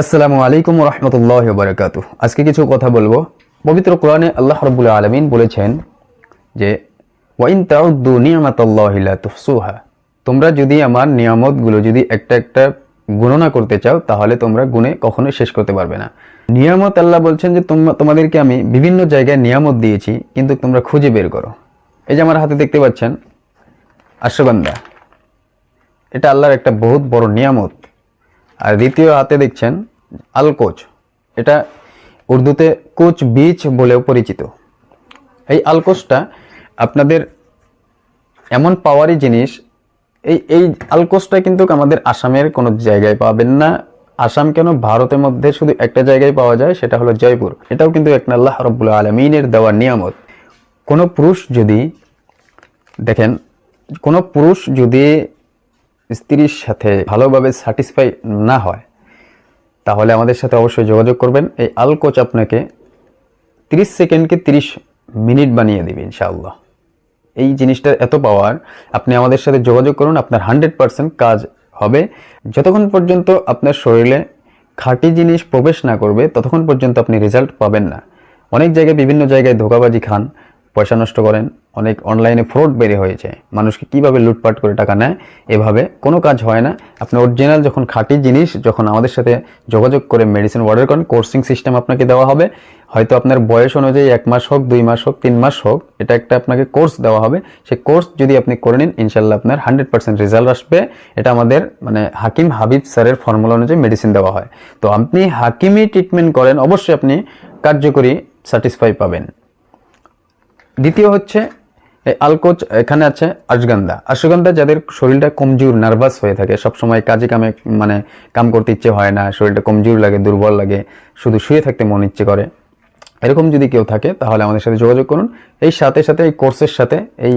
আসসালামু আলাইকুম রহমতুল্লাহ বারকাত আজকে কিছু কথা বলব। পবিত্র কোরআনে আল্লাহ রবুল্লা আলমিন বলেছেন যে, ওয়াইন তাউদ্দু নিয়ামাতাল্লাহিলা তোমরা যদি আমার নিয়ামতগুলো যদি একটা একটা গণনা করতে চাও, তাহলে তোমরা গুণে কখনোই শেষ করতে পারবে না। নিয়ামত আল্লাহ বলছেন যে তোমাদেরকে আমি বিভিন্ন জায়গায় নিয়ামত দিয়েছি, কিন্তু তোমরা খুঁজে বের করো। এই যে আমার হাতে দেখতে পাচ্ছেন আশ্বগন্ধা এটা আল্লাহর একটা বহুত বড় নিয়ামত। আর দ্বিতীয় হাতে দেখছেন আলকোচ এটা উর্দুতে কোচ বীজ বলেও পরিচিত। এই আলকোচটা আপনাদের এমন পাওয়ারই জিনিস, এই এই আলকোচটা কিন্তু আমাদের আসামের কোনো জায়গায় পাবেন না। আসাম কেন? ভারতের মধ্যে শুধু একটা জায়গায় পাওয়া যায়, সেটা হলো জয়পুর। এটাও কিন্তু এক আল্লাহ রব্বুল আলমিনের দেওয়ার নিয়ামত। কোনো পুরুষ যদি, দেখেন, কোনো পুরুষ যদি স্ত্রীর সাথে ভালোভাবে স্যাটিসফাই না হয়, তাহলে আমাদের সাথে অবশ্যই যোগাযোগ করবেন। এই আলকোচ আপনাকে 30 সেকেন্ডকে 30 মিনিট বানিয়ে দেবে ইনশাআল্লাহ। এই জিনিসটার এত পাওয়ার আপনি আমাদের সাথে যোগাযোগ করুন, আপনার হান্ড্রেড পার্সেন্ট কাজ হবে। যতক্ষণ পর্যন্ত আপনার শরীরে খাঁটি জিনিস প্রবেশ না করবে, ততক্ষণ পর্যন্ত আপনি রেজাল্ট পাবেন না। অনেক জায়গায় বিভিন্ন জায়গায় ধোকাবাজি খান পয়সা নষ্ট করেন, অনেক অনলাইনে ফ্রড বেড়ে হয়েছে। মানুষকে কীভাবে লুটপাট করে টাকা নেয়, এভাবে কোনো কাজ হয় না। আপনি অরিজিনাল যখন খাঁটি জিনিস, যখন আমাদের সাথে যোগাযোগ করে মেডিসিন অর্ডার করেন কোর্সিং সিস্টেম আপনাকে দেওয়া হবে। হয়তো আপনার বয়স অনুযায়ী এক মাস হোক, দুই মাস হোক, তিন মাস হোক, এটা একটা আপনাকে কোর্স দেওয়া হবে। সেই কোর্স যদি আপনি করে নিন ইনশাল্লাহ আপনার হান্ড্রেড পার্সেন্ট রেজাল্ট আসবে। এটা আমাদের মানে হাকিম হাবিব স্যারের ফর্মুলা অনুযায়ী মেডিসিন দেওয়া হয়। তো আপনি হাকিমি ট্রিটমেন্ট করেন, অবশ্যই আপনি কার্যকরী স্যাটিসফাই পাবেন। দ্বিতীয় হচ্ছে আলকোচ এখানে আছে আশগন্ধা আশগন্ধা যাদের শরীরটা কমজোর, নার্ভাস হয়ে থাকে, সবসময় কাজে কামে মানে কাম করতে ইচ্ছে হয় না, শরীরটা কমজোর লাগে, দুর্বল লাগে, শুধু শুয়ে থাকতে মন ইচ্ছে করে। এরকম যদি কেউ থাকে, তাহলে আমাদের সাথে যোগাযোগ করুন। এই সাথে সাথে, এই কোর্সের সাথে, এই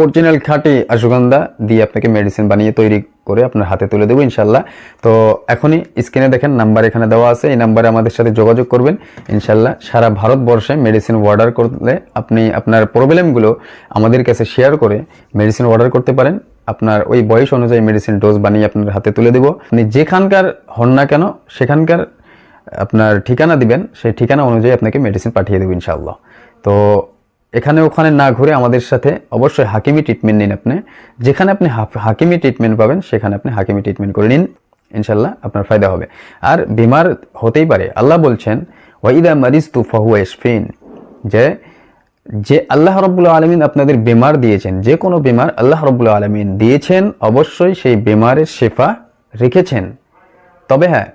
অরিজিনাল খাঁটি আশুগন্ধা দিয়ে আপনাকে মেডিসিন বানিয়ে তৈরি করে আপনার হাতে তুলে দেবো ইনশাল্লাহ। তো এখনই স্ক্রিনে দেখেন নাম্বার এখানে দেওয়া আছে, এই নাম্বারে আমাদের সাথে যোগাযোগ করবেন। ইনশাল্লাহ সারা ভারতবর্ষে মেডিসিন অর্ডার করলে আপনি আপনার প্রবলেমগুলো আমাদের কাছে শেয়ার করে মেডিসিন অর্ডার করতে পারেন। আপনার ওই বয়স অনুযায়ী মেডিসিন ডোজ বানিয়ে আপনার হাতে তুলে দেবো। আপনি যেখানকার হন না কেন, সেখানকার আপনার ঠিকানা দিবেন, সেই ঠিকানা অনুযায়ী আপনাকে মেডিসিন পাঠিয়ে দেবো ইনশাআল্লাহ তো এখানে ওখানে না ঘুরে আমাদের সাথে অবশ্যই হাকিমি ট্রিটমেন্ট নিন আপনি। যেখানে আপনি হাকিমি ট্রিটমেন্ট পাবেন, সেখানে আপনি হাকিমি ট্রিটমেন্ট করে নিন। ইনশাল্লাহ আপনার ফায়দা হবে। আর বিমার হতেই পারে। আল্লাহ বলছেন, ওয়াইদা মারিজ তু ফাহু এসফিন যে যে আল্লাহ রব্বুল আলমিন আপনাদের বেমার দিয়েছেন, যে কোনো বেমার আল্লাহ রব্বুল আলমিন দিয়েছেন, অবশ্যই সেই বেমারের শেফা রেখেছেন। তবে হ্যাঁ